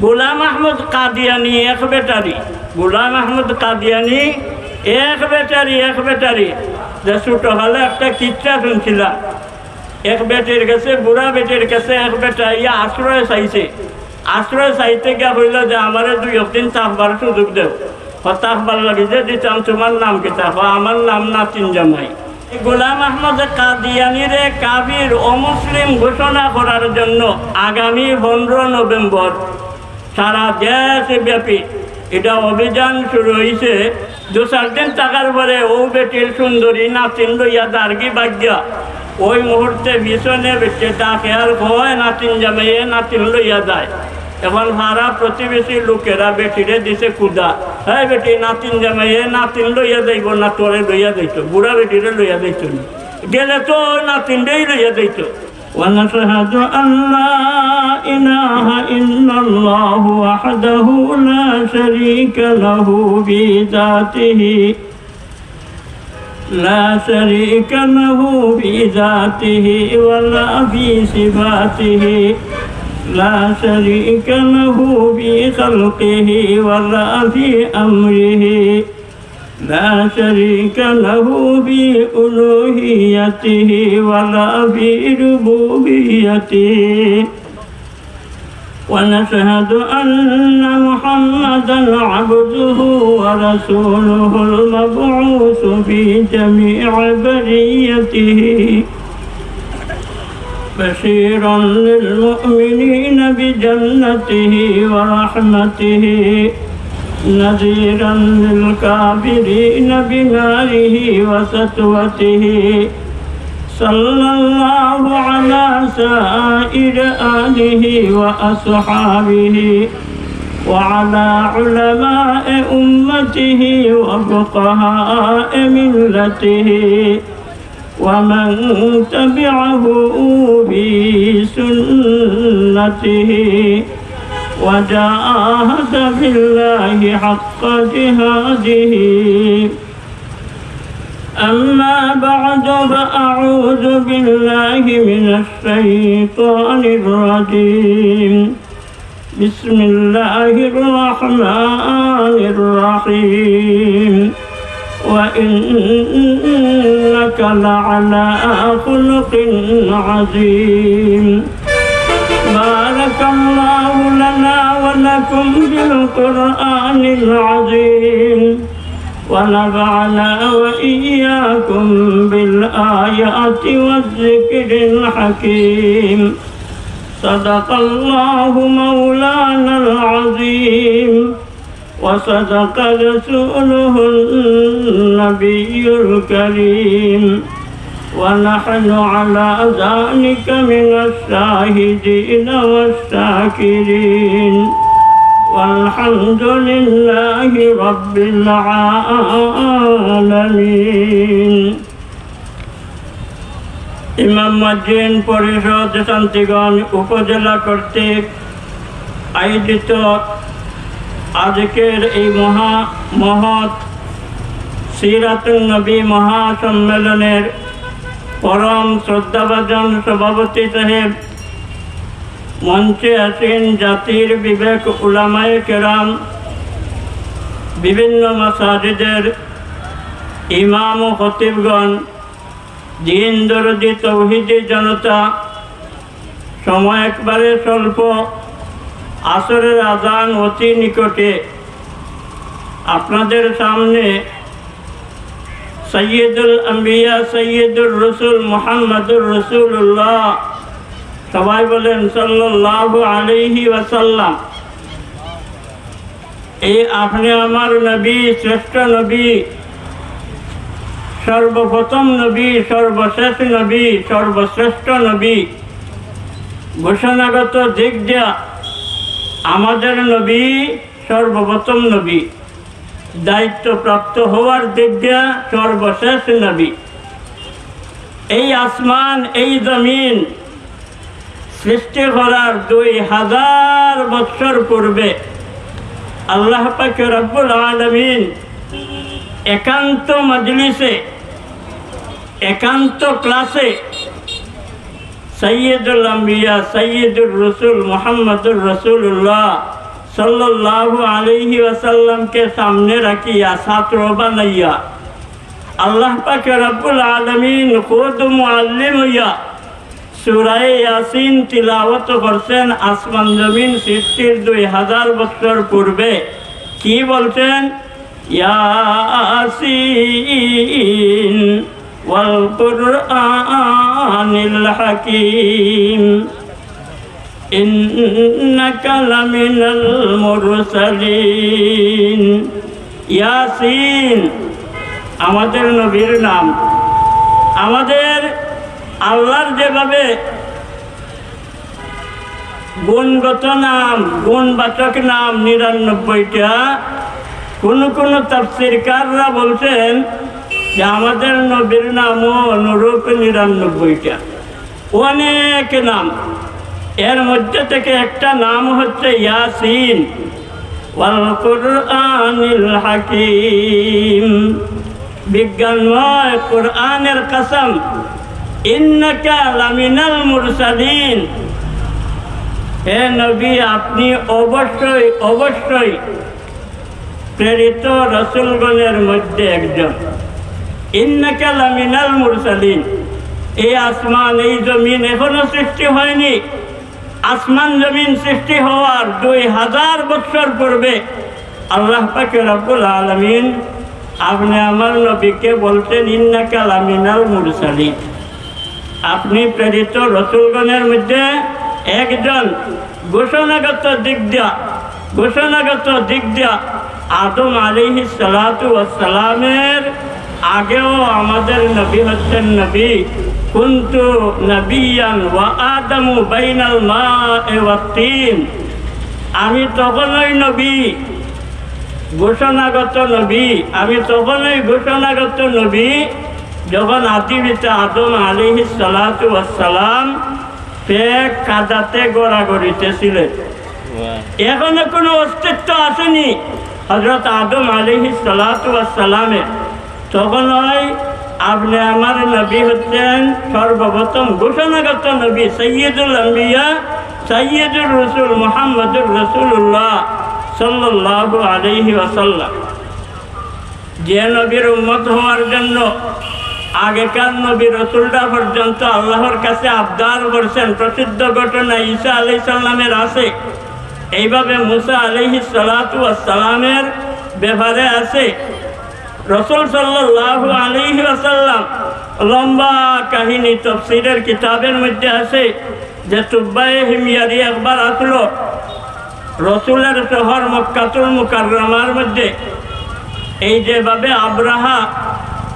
গোলাম আহমদ কাদিয়ানি এক বেটারি গোলাম আহমদ কাদিয়ানি এক বেটারি এক বেটারি যে ছোট হলে একটা কিচ্ছা শুনছিলাম এক বেটির কাছে, বুড়া বেটির কাছে এক বেটা ইয়া আশ্রয় চাইছে। আশ্রয় চাইতে গিয়া হইল যে, আমার দুই একদিন চাপবার সুযোগ দেও। হতাশবার লাগে যে, দিতাম তোমার নাম কিতা? আমার নাম নাতিন জামাই। গোলাম আহমদ কাদিয়ানিরে কাবির অমুসলিম ঘোষণা করার জন্য আগামী পনেরো নভেম্বর সারা দেশব্যাপী এটা অভিযান শুরু হয়েছে দু চার দিন থাকার পরে ও বেটির সুন্দরী নাতিন লইয়া দার্গি বাগ্যা। ওই মুহূর্তে ভীষণে বেটে ডাকে আর ভয় নাতিন যাবে এ নাতিন লইয়া যায়। এখন ভাড়া প্রতিবেশী লোকেরা বেটিরে দিছে কুদা হ্যাঁ বেটি, নাতিন জামাই এ নাতিন লইয়া যাইব না, তোরে লইয়া যাইতো, বুড়া বেটিরে লইয়া যাইতো গেলে তো নাতিনটাই লইয়া যাইতো। ونشهد أن لا إله إلا الله وحده لا شريك له بذاته لا شريك له بذاته ولا في صفاته. لا شريك له في خلقه ولا في أمره. لا شريك له في ألوهيته ولا في ربوبيته. ونشهد أن محمدا عبده ورسوله المبعوث في جميع بريته. بشيرا للمؤمنين بجنته ورحمته. نذيرا للكافرين بناره وسطوته. صلى الله على سائر آله وأصحابه وعلى علماء أمته وفقهاء ملته. ومن تبعه بسنته. وجاهد في الله حق جهاده. أما بعد فأعوذ بالله من الشيطان الرجيم. بسم الله الرحمن الرحيم. وإنك لعلى خلق عظيم. بارك الله لنا ولكم بالقرآن العظيم ونفعنا وإياكم بالآيات والذكر الحكيم. صدق الله مولانا العظيم. وصدق رسوله النبي الكريم. ونحن على ذلك من الشاهدين والشاكرين والحمد لله رب العالمين ইমাম মসজিদ পরিষদ শান্তিগঞ্জ উপজেলা কর্তৃক আয়োজিত আজকের এই মহা মহৎ সিরাতুল নবী মহাসম্মেলনের পরম শ্রদ্ধাভাজন সভাপতি সাহেব মঞ্চে আসেন জাতির বিবেক উলামায়ে কেরাম, বিভিন্ন মাসাজিদের ইমাম ও খতিবগণ, দিন তৌহিদি জনতা, সময় একবারে স্বল্প, আসরের আজান অতি নিকটে। আপনাদের সামনে সৈয়দুল আম্বিয়া সৈয়দুল রসুল মোহাম্মদুর রসুল্লাহ সবাই বলেন সাল্লাহ আলহি ওয়াসাল্লাম। এই আপনি আমার নবী, শ্রেষ্ঠ নবী, সর্বপ্রথম নবী, সর্বশেষ নবী, সর্বশ্রেষ্ঠ নবী। ঘোষণাগত দিক দিয়া আমাদের নবী সর্বপ্রথম নবী। দায়িত্বপ্রাপ্ত হওয়ার দিক দিয়া সর্বশেষ নবী। এই আসমান, এই জমিন সৃষ্টি করার দুই হাজার বৎসর পূর্বে আল্লাহ পাকে রব্বুল আলমিন একান্ত মজলিসে, একান্ত ক্লাসে সৈয়দুল আম্বিয়া সৈয়দুল রসুল মোহাম্মদুর রসুল্লাহ সাল্লাল্লাহু আলাইহি ওয়াসাল্লামকে সামনে রাখিয়া, ছাত্র বানাইয়া, আল্লাহ পাকে রব্বুল আলমিন খুদ মুআল্লিম হইয়া সুরায় ইয়াসিন তিলাওয়াত করছেন, আসমান জমিন সৃষ্টির দুই হাজার বছর পূর্বে। কি বলছেন? ইয়াসিন ওয়াল কুরআনিল হাকিম। إنك لمن المرسلين ইয়াসিন আমাদের নবীর নাম আমাদের আল্লাহর যেভাবে গুণগত নাম গুণবাচক নাম নিরানব্বইটা কোন কোন তাফসিরকাররা বলছেন যে আমাদের নবীর নামও অনুরূপ নিরানব্বইটা অনেক নাম এর মধ্যে থেকে একটা নাম হচ্ছে ইয়াসিন। হাকিম। বিজ্ঞানময় কোরআনের কসম, ইন্নাকা লামিনাল মুরসালিন। হে নবী, আপনি অবশ্যই অবশ্যই প্রেরিত রসুলগণের মধ্যে একজন। ইন্নাকা লামিনাল মুরসালিন। এই আসমান, এই জমিন এখনও সৃষ্টি হয়নি। আসমান জমিন সৃষ্টি হওয়ার দুই হাজার বছর পূর্বে আল্লাহ পাকে রব্বুল আলমিন, আপনি আমার নবীকে বলছেন ইন্নাকা লামিনাল মুরসালি আপনি প্রেরিত রসুলগণের মধ্যে একজন ঘোষণাগত দিক দিয়া, ঘোষণাগত দিক দিয়া আদম আলিহি সালাতু আগেও আমাদের নবী হচ্ছেন নবী। কুন্তু নবিয়ান ওয়া আদমু বাইনাল মা ওয়া তিন। আমি তখনই নবী ঘোষণাগত নবী। আমি তখনই ঘোষণাগত নবী যখন আদিবিতে আদম আলিহি সালাতু সালাম পেক কাদাতে গড়াগড়িতেছিলেন এখনও কোনো অস্তিত্ব আসেনি। হজরত আদম আলিহি সালাতু সালামে তখন আপনি আমার নবী হচ্ছেন সর্বপ্রথম ঘোষণাগত নবী সৈয়দুল আম্বিয়া সৈয়দুল রসুল মোহাম্মদুর রসুল্লাহ সাল্লাল্লাহু আলাইহি ওয়াসাল্লাম। যে নবীর উম্মত হওয়ার জন্য আগেকার নবী রসুলটা পর্যন্ত আল্লাহর কাছে আবদার করছেন। প্রসিদ্ধ ঘটনা ঈসা আলি সাল্লামের আছে। এইভাবে মুসা আলিহি সালাতু সালামের ব্যাপারে আছে। রসুল সাল্লাল্লাহু আলাইহি ওয়াসাল্লাম লম্বা কাহিনী তফসিরের কিতাবের মধ্যে আছে যে তুব্বাই হিমিয়ারি একবার আসলো রসুলের শহর মক্কাতুল মুকাররমার মধ্যে। এই যেভাবে আব্রাহা,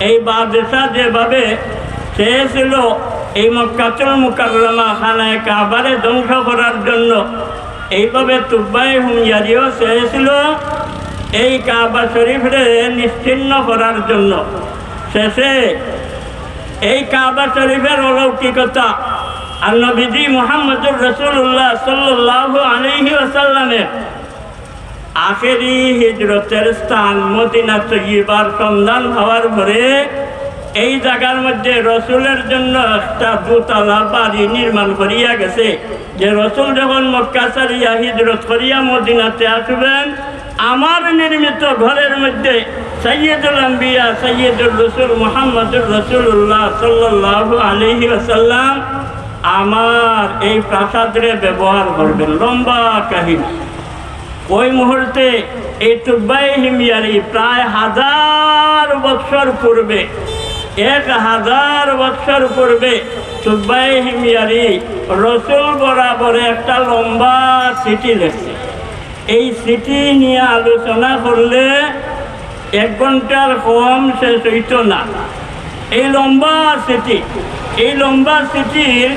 এই বাদশাহ যেভাবে চেয়েছিল এই মক্কাতুল মুকাররমা খানায় কাবারে ধ্বংস করার জন্য, এইভাবে তুব্বাই হুমিয়ারিও চেয়েছিল। এই কাবা শরীফরে নিশ্চিন্ন করার জন্য। শেষে এই কাবা শরীফের অলৌকিকতা আর নবীজি মোহাম্মদুর রসুল্লাহ সাল্লাহ আলহি আসাল্লামের আখেরি হিজরতের স্থান মদিনা তৈবার সন্ধান হওয়ার পরে এই জায়গার মধ্যে রসুলের জন্য একটা দুতলা বাড়ি নির্মাণ করিয়া গেছে। যে রসুল যখন মক্কা সারিয়া হিজরত করিয়া মদিনাতে আসবেন আমার নির্মিত ঘরের মধ্যে সৈয়দুল আম্বিয়া সৈয়দুল রসুল মোহাম্মদুর রসুল্লাহ সাল্লাহ আলহি আসাল্লাম আমার এই প্রাসাদরে ব্যবহার করবেন। লম্বা কাহিনী। ওই মুহূর্তে এই তুব্বাই হিমিয়ারি প্রায় হাজার বৎসর পূর্বে, এক হাজার বৎসর পূর্বে তুব্বাই হিমিয়ারি রসুল বরাবরে একটা লম্বা চিঠি লেখছে। এই চিঠি নিয়ে আলোচনা করলে এক ঘণ্টার কম শেষ হইত না। এই লম্বা চিঠি, এই লম্বা চিঠির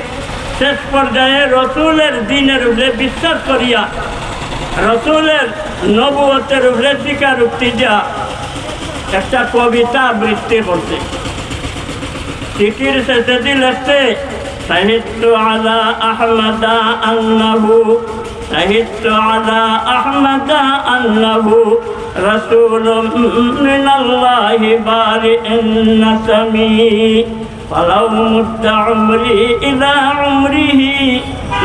শেষ পর্যায়ে রসুলের দিনের উপরে বিশ্বাস করিয়া, রসুলের নবুয়তের উপরে স্বীকারোক্তি দেওয়া একটা কবিতা আবৃত্তি করছে। চিঠির শেষে দিলেছে সাহিত্য আলা আহমদা আন্নাহু شهدت على أحمد أنه رسول من الله بارئ النسم فلو مت عمري إلى عمره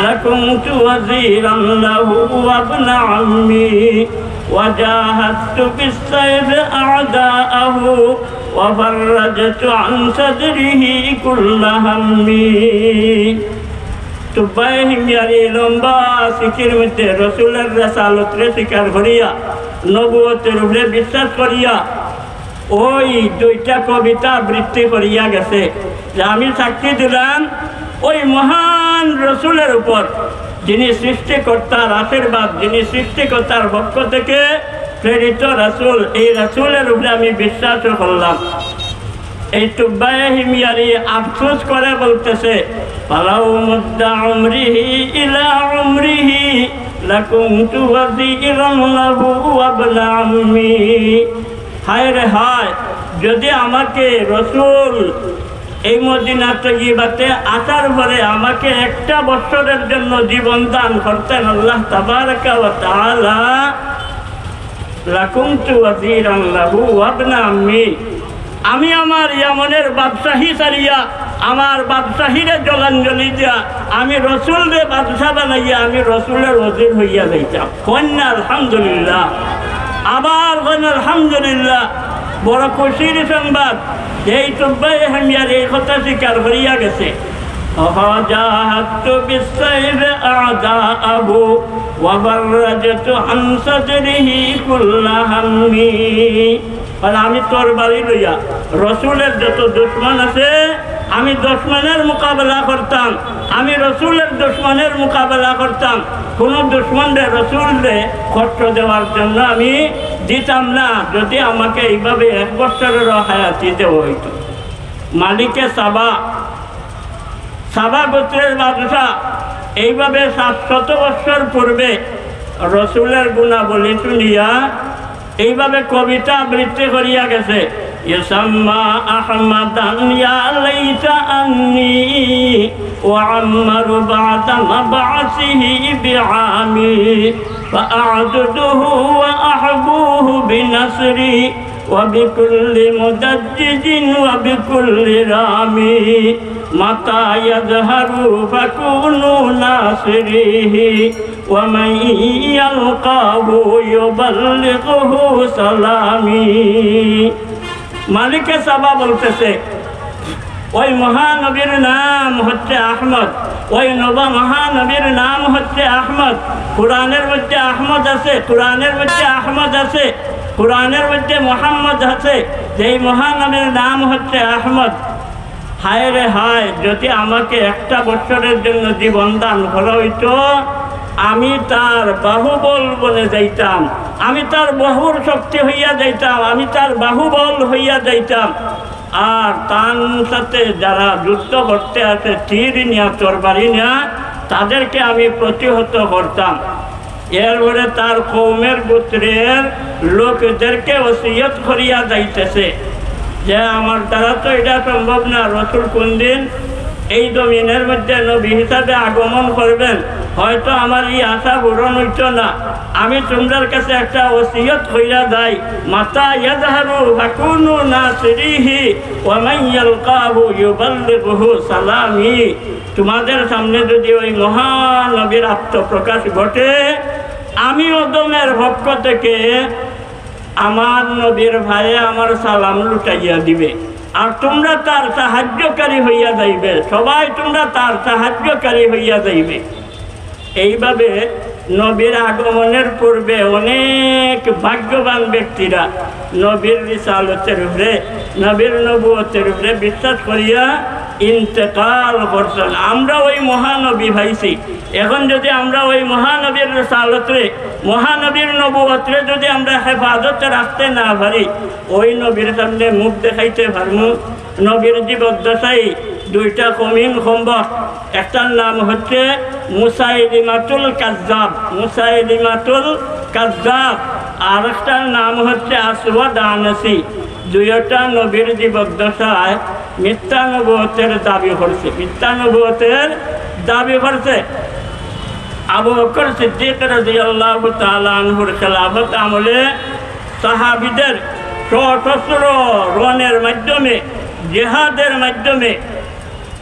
لكنت وزيرا له وابن عمي. وجاهدت بالسيف أعداءه وفرجت عن صدره كل همي. তুব্বাই হিমিয়ারি লম্বা শিখির মধ্যে রসুলের রেসালতরে স্বীকার করিয়া, নবুয়তের উপরে বিশ্বাস করিয়া, ওই দুইটা কবিতা বৃত্তি করিয়া গেছে। যে আমি সাক্ষী দিলাম, ওই মহান রসুলের উপর, যিনি সৃষ্টিকর্তার আশীর্বাদ, যিনি সৃষ্টিকর্তার পক্ষ থেকে প্রেরিত রাসুল, এই রাসুলের উপরে আমি বিশ্বাস করলাম। এই টুব্বায় হিমিয়ারি আফসোস করে বলতেছে পালাউ মুদ্দা উমরিহি ইলা উমরিহি লাকুমতু ওয়াজিরান লাহু ওয়াবনা আম্মি হায় রে হায়, যদি আমাকে রসুল এই মদিনা তৈবাতে আসার পরে আমাকে একটা বছরের জন্য জীবন দান করতেন আল্লাহ ওয়াবনা আম্মি। আমি আমার ইয়ামনের বাদশাহী সারিয়া আমার বাদশাহীরে জলাঞ্জলি দিয়া আমি রসুলরে বাদশাহ বানাইয়া আমি রসুলের অজির হইয়া যাইতাম কন্যা আলহামদুলিল্লাহ আবার কন্যা আলহামদুলিল্লাহ বড় খুশির সংবাদ এই টুব্বাই হামিয়ার এই কথা স্বীকার করিয়া গেছে فجاهدت بالسيف أعداءه وبرجت عن صدره كل همي আর আমি তোর বাড়ি লইয়া রসুলের যত দুশ্মন আছে আমি দুশ্মনের মোকাবেলা করতাম। আমি রসুলের দুশ্মনের মোকাবেলা করতাম। কোনো দুশ্মনরে, রসুলরে কষ্ট দেওয়ার জন্য আমি দিতাম না। যদি আমাকে এইভাবে এক বছরের হায়াতি দেওয়া হইত। মালিকে সাবা। সাবা গোত্রের বাদশাহ। এইভাবে সাতশত বৎসর পূর্বে রসুলের গুণাবলী শুনিয়া এইভাবে কবিতা আবৃত্তি করিয়া গেছে। يسمى أحمدا يا ليت أني وعمر بعد مبعثه بعامي فأعدده وأحبوه بنصري وبكل مدجج وبكل رامي متى يظهر فكونوا ناصريه ومن يلقاه يبلغه سلامي মালিকে সাবা বলতেছে, ওই মহানবীর নাম হচ্ছে আহমদ। ওই নবা মহানবীর নাম হচ্ছে আহমদ। কোরআনের মধ্যে আহমদ আছে, কোরআনের মধ্যে আহমদ আছে, কোরআনের মধ্যে মোহাম্মদ আছে। যেই মহানবীর নাম হচ্ছে আহমদ। হায় রে হায়, যদি আমাকে একটা বছরের জন্য জীবন দান করা হইতো আমি তার বাহুবল বলে যাইতাম। আমি তার বাহুর শক্তি হইয়া যাইতাম। আমি তার বাহুবল হইয়া যাইতাম। আর তার সাথে যারা যুদ্ধ করতে আছে তীর নিয়া, তরবারি নিয়া, তাদেরকে আমি প্রতিহত করতাম। এরপরে তার কৌমের গোত্রের লোকদেরকে ওসিয়ত করিয়া যাইতেছে। যে আমার দ্বারা তো এটা সম্ভব না, রসুল কোন দিন এই জমিনের মধ্যে নবী হিসাবে আগমন করবেন? হয়তো আমার এই আশা পূরণ হইত না। আমি তোমাদের কাছে একটা ওসিয়ত হইয়া যাই মাতা ইয়াজহারু ফাকুনু নাসিরিহি ওয়া মান ইয়ালকাহু ইউবাল্লিগুহু সালামি। তোমাদের সামনে যদি ওই মহানবীর আত্মপ্রকাশ ঘটে, আমি ওদমের পক্ষ থেকে আমার নবীর ভাই আমার সালাম লুটাইয়া দিবে। আর তোমরা তার সাহায্যকারী হইয়া যাইবে। সবাই তোমরা তার সাহায্যকারী হইয়া যাইবে। এইভাবে নবীর আগমনের পূর্বে অনেক ভাগ্যবান ব্যক্তিরা নবীর রিসালতের উপরে, নবীর নবুয়তের উপরে বিশ্বাস করিয়া ইন্তেকাল করছেন আমরা ওই মহানবী ভাইছি। এখন যদি আমরা ওই মহানবীর রিসালতরে, মহানবীর নবুয়তরে যদি আমরা হেফাজতে রাখতে না পারি, ওই নবীর সামনে মুখ দেখাইতে পারমু নবীর জীবদ্দশাই দুইটা কমিন সম্ভব। একটার নাম হচ্ছে মুসাইলিমাতুল কাজ্জাব মুসাইলিমাতুল কাজ্জাব। আর একটার নাম হচ্ছে আসওয়াদ আনসি। দুইটা নবীর জীবদ্দশায় মিথ্যা নবতের দাবি করছে, মিথ্যা নবতের দাবি করছে। আবু বকর সিদ্দিক আনহুর খেলাফত আমলে সাহাবীদের সশস্ত্র রনের মাধ্যমে, জেহাদের মাধ্যমে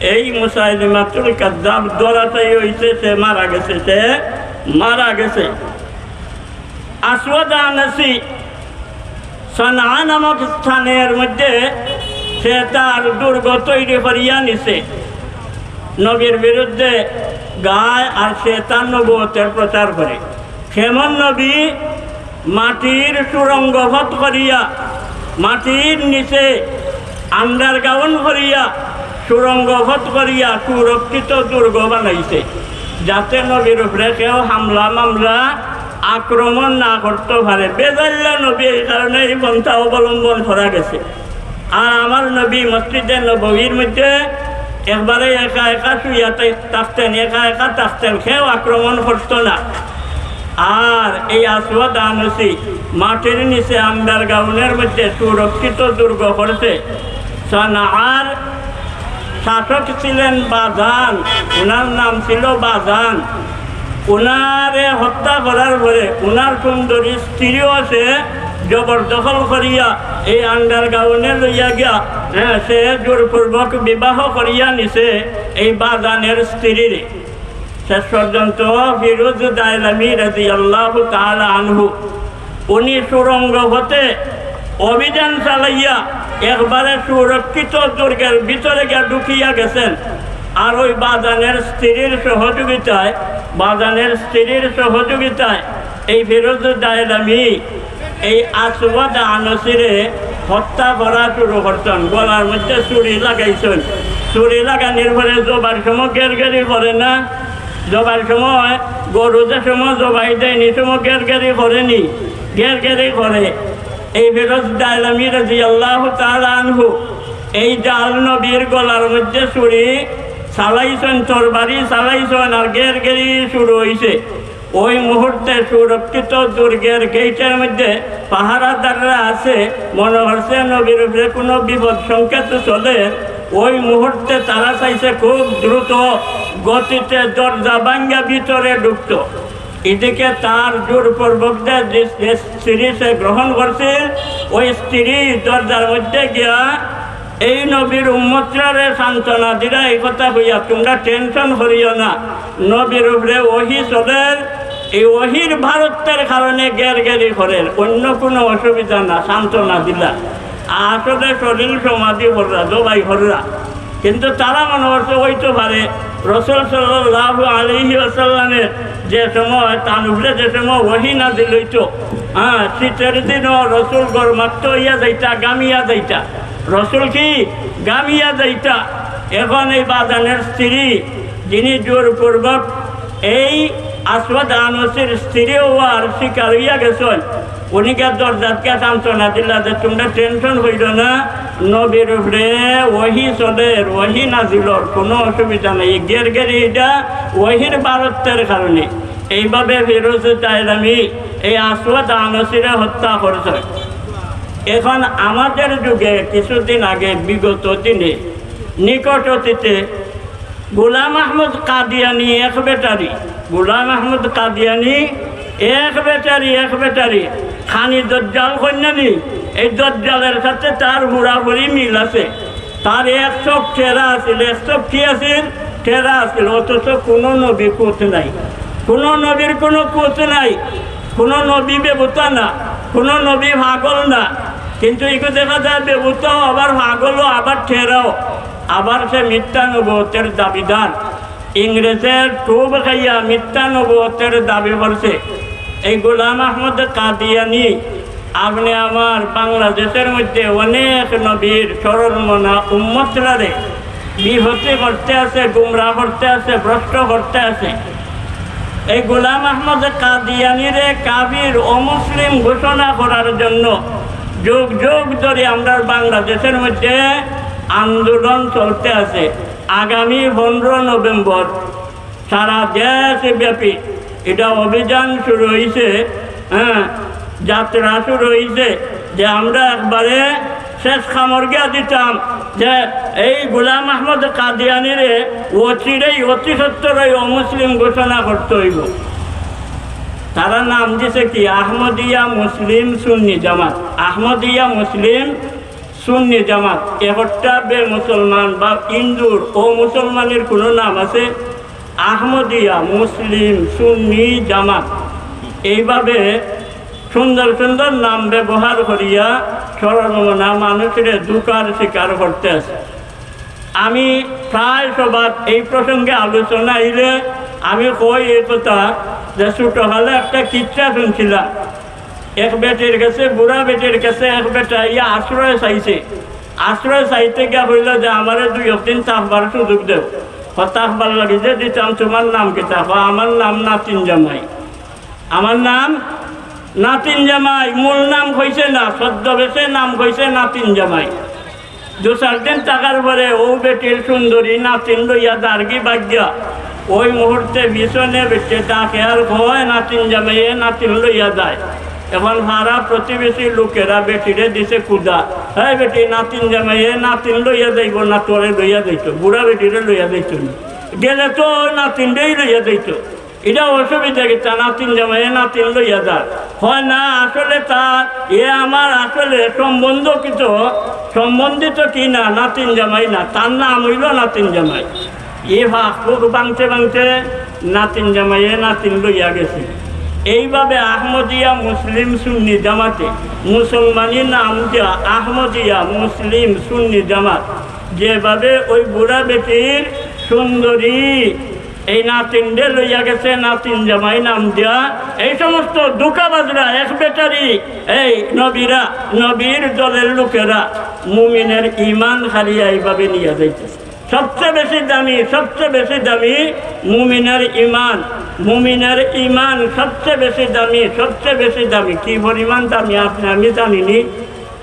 এই মুসাইলিমাতুল কাদ্দাব দরাটাই হইছে, সে মারা গেছে, সে মারা গেছে। আসওয়াদ আনাসি সানা নামক স্থানের মধ্যে সে তার দুর্গ তৈরি করিয়া নিছে। নবীর বিরুদ্ধে গায় আর সে তার নবতের প্রচার করে। কেমন নবী মাটির সুরঙ্গ ভত করিয়া, মাটির নিচে আন্ডারগ্রাউন্ড করিয়া সুরঙ্গ ভত করিয়া সুরক্ষিত দুর্গ বানাইছে। যাতে নবীর উপরে কেউ হামলা, মামলা, আক্রমণ না করতে পারে। বেজাল্লা নবী এই কারণে এই পন্থা অবলম্বন করা গেছে। আর আমার নবী মসজিদের নবীর মধ্যে একবারে একা একা শুইয়া থাকতেন, একা একা থাকতেন, কেউ আক্রমণ করত না। আর এই আসওয়াদ আনসি মাটির নিচে আন্ডার গাউনের মধ্যে সুরক্ষিত দুর্গ করেছে। সানার শাসক ছিলেন বাজান। ওনার নাম ছিল বাজান। ওনারে হত্যা করার পরে ওনার সুন্দরী স্ত্রীও আছে, জবরদখল করিয়া এই আন্ডার গাউনে লইয়া গিয়া হ্যাঁ সে জোরপূর্বক বিবাহ করিয়া নিছে এই বাজানের স্ত্রীর। শেষ পর্যন্ত ফিরোজ দায়লামি রাজি আল্লাহ তাহলে আনহু। উনি সুরঙ্গ হতে অভিযান চালাইয়া একবারে সুরক্ষিত দুর্গের ভিতরে গিয়া ঢুকিয়া গেছেন। আর ওই বাজানের স্ত্রীর সহযোগিতায়, বাজানের স্ত্রীর সহযোগিতায় এই ফিরোজ দায়লামি এই আসবাদ আনসিরে হত্যা করা শুরু করতেন গলার মধ্যে চুরি লাগাইছেন। চুরি লাগানির পরে জবার সময় গের গেরি করে না। জবার সময় গরু যে সময় জবাই দেয়নি, সময় গের গেরি করেনি। গের গেরি করে এই ফেরত ডাইলামি রাজি আল্লাহ আনহু। এই ডাল নবীর গলার মধ্যে চুরি চালাইছেন তরবারি চালাইছেন আর গের গেরি শুরু হয়েছে ওই মুহূর্তে সুরক্ষিত দুর্গের গেটের মধ্যে পাহারাদাররা আছে। মনে হচ্ছে নবীর উপরে কোনো বিপদ সংকেত চলে। ওই মুহূর্তে তারা চাইছে খুব দ্রুত গতিতে দরজা ভাঙ্গা ভিতরে ঢুকত। এদিকে তার জোরপূর্বক যে যে স্ত্রী সে গ্রহণ করছে, ওই স্ত্রী দরজার মধ্যে গিয়া এই নবীর উম্মতরারে সান্ত্বনা দিরা এই কথা হইয়া, তোমরা টেনশন করিও না, নবীর উপরে ওহি চলের এই ওহির ভারতের কারণে গের গেরি করেন অন্য কোনো অসুবিধা না, সান্ত্বনা দিলা। আসলে শরীর সমাধি হররা জবাই হররা কিন্তু তারা মনে করছে হইতে পারে। রসুল সাল্লাহ আলহি আসাল্লামের যে সময়, তার উপরে যে সময় ওহি না দিল হইতো হ্যাঁ শীতের দিনও রসুল গরমাক্ত ইয়া যাইতা, গামিয়া যাইতা। রসুল কি? গামিয়া যাইতা। এখন এই বাজানের স্ত্রী, যিনি জোরপূর্বক এই আসবাদ আনসির স্ত্রী হওয়ার শিকার হইয়া গেছেন উনিকে দরজাতকে সান্ত্বনা দিলা যে তোমরা টেনশন হইল না। নবীর উপরে ওহি চলে ওহি নাজিলর, কোনো অসুবিধা নেই। গের গেরি এটা ওহির ভারতের কারণে। এইভাবে ফিরোজ তাইলামি এই আসওয়াদ আনসিরে হত্যা করেছে। এখন আমাদের যুগে কিছুদিন আগে, বিগত দিনে নিকট অতীতে গোলাম আহমদ কাদিয়ানি এক বেটারি, গোলাম আহমদ কাদিয়ানি এক বেটারি এক বেটারি খানি দজ্জাল কন্যানি এই দজ্জালের সাথে তার হুড়াহুড়ি মিল আছে। তার এক চোখ টেরা আছিল, এক চোখ কি আছিল? টেরা আছিল, অথচ কোনো নবী কোচ নাই। কোনো নবীর কোনো কোচ নাই। কোনো নবী বেবুতা না, কোনো নবী ভাগল না। কিন্তু এগুলো দেখা যায় বেবুত আবার ভাগলও আবার ঠেরাও। আবার সে মিথ্যা নবতের দাবিদার। ইংরেজের টুব খাইয়া মিথ্যা নবতের দাবি করছে। এই গোলাম আহমদ কাদিয়ানি, আপনি আমার বাংলাদেশের মধ্যে অনেক নবীর সরল মনা উম্মতরারে বিভূতি করতে আছে, গুমরা করতে আছে, ভ্রষ্ট করতে আছে। এই গোলাম আহমদ কাদিয়ানিরে কাবির অমুসলিম ঘোষণা করার জন্য যুগ যুগ ধরে আমরা বাংলাদেশের মধ্যে আন্দোলন চলতে আছে। আগামী পনেরো নভেম্বর সারা দেশব্যাপী এটা অভিযান শুরু হয়েছে হ্যাঁ যাত্রা শুরু হয়েছে যে আমরা একবারে শেষ খামরগিয়া দিতাম, যে এই গোলাম আহমদ কাদিয়ানিরে অচিরেই অতি সত্তরই অমুসলিম ঘোষণা করতে হইব। তারা নাম দিছে কি? আহমদিয়া মুসলিম সুন্নি জামাত। আহমদিয়া মুসলিম সুন্নি জামাত। একটা বে মুসলমান বা ইন্দুর। ও মুসলমানের কোনো নাম আছে? আহমদিয়া মুসলিম সুন্নি জামাত। এইভাবে সুন্দর সুন্দর নাম ব্যবহার করিয়া সরলমনা মানুষের দুকার শিকার করতে আছে আমি প্রায় সবার এই প্রসঙ্গে আলোচনা আইলে আমি কই এই কথা যে ছোটো হলে একটা কিচ্ছা শুনছিলাম। এক বেটির কাছে, বুড়া বেটির কাছে এক বেটা ইয়া আশ্রয় চাইছে। আশ্রয় চাইতে গিয়া হইল যে আমার দুই একদিন চাষবার সুযোগ দেও। হতাশবার লাগি যে দিতাম, তোমার নাম কি? চাপ আমার নাম নাতিন জামাই। আমার নাম নাতিন জামাই, মূল নাম হয়েছে না সদ্য বেশে নাম হয়েছে নাতিন জামাই। দু চার দিন থাকার পরে, ও বেটির সুন্দরী নাতিন লইয়া দার্গি বাগ্যা ওই মুহূর্তে ভীষণে বেটে ডাকে আর ভয় নাতিন জামাইয়ে নাতিন লইয়া যায়। এখন হারা প্রতিবেশী লোকেরা বেটিরে দিছে কুদা হ্যাঁ বেটি, নাতিন জামাইয়ে নাতিন লইয়া যাইব না, তোরে লইয়া যাইতো, বুড়া বেটিরে লইয়া যাইতো গেলে তো নাতিনটাই লইয়া যাইতো। এটা অসুবিধা কি? তা নাতিন জামাইয়ে নাতিন লইয়া যায় হয় না, আসলে তার এ আমার আসলে সম্বন্ধ সম্বন্ধকিত সম্বন্ধিত কি না? নাতিন জামাই না। তার নাম হইল নাতিন জামাই। এ ভাগ বাংতে বাংতে নাতিন জামাইয়ে নাতিন লইয়া গেছে। এইভাবে আহমদিয়া মুসলিম সুন্নি জামাতে মুসলমানি নাম দেওয়া আহমদিয়া মুসলিম সুন্নি জামাত। যেভাবে ওই বুড়া বেটির সুন্দরী এই নাতিনদের লইয়া গেছে, নাতিন জামাই নাম দেওয়া এই সমস্ত দুকাবাজরা, এক বেটারি, এই নবীরা, নবীর দলের লোকেরা মুমিনের ইমান হারিয়া এইভাবে নিয়ে যাইতেছে। সবচেয়ে বেশি দামি, সবচেয়ে বেশি দামি মুমিনের ইমান মুমিনের ইমান সবচেয়ে বেশি দামি, সবচেয়ে বেশি দামি। কি পরিমাণ দামি আপনি? আমি জানিনি।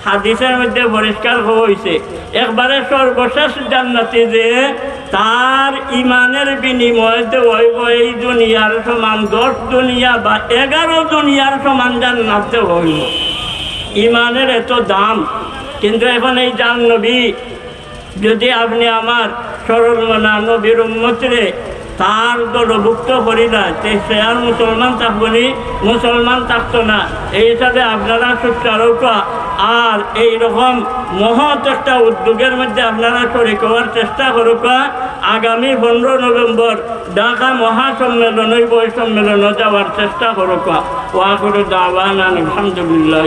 হাদিসের মধ্যে পরিষ্কার হয়েছে একবারে সর্বশেষ জান্নাতি যে তার ইমানের বিনিময়ে হইব এই দুনিয়ার সমান দশ দুনিয়া বা এগারো দুনিয়ার সমান জান্নাতে হইব ইমানের এত দাম। কিন্তু এখন এই জাহ্নবী যদি আপনি আমার সরল মনা নবীর উন্মতরে তার দলভুক্ত করিলা সে আর মুসলমান থাকবনি মুসলমান থাকতো না। এই হিসাবে আপনারা সুচারুকা আর এই রকম মহৎ একটা উদ্যোগের মধ্যে আপনারা শরিক হওয়ার চেষ্টা করুকা। আগামী পনেরো নভেম্বর ঢাকা মহাসম্মেলন বই সম্মেলনে যাওয়ার চেষ্টা করুকা। ওয়া করে দাওয়ান আলহামদুলিল্লাহ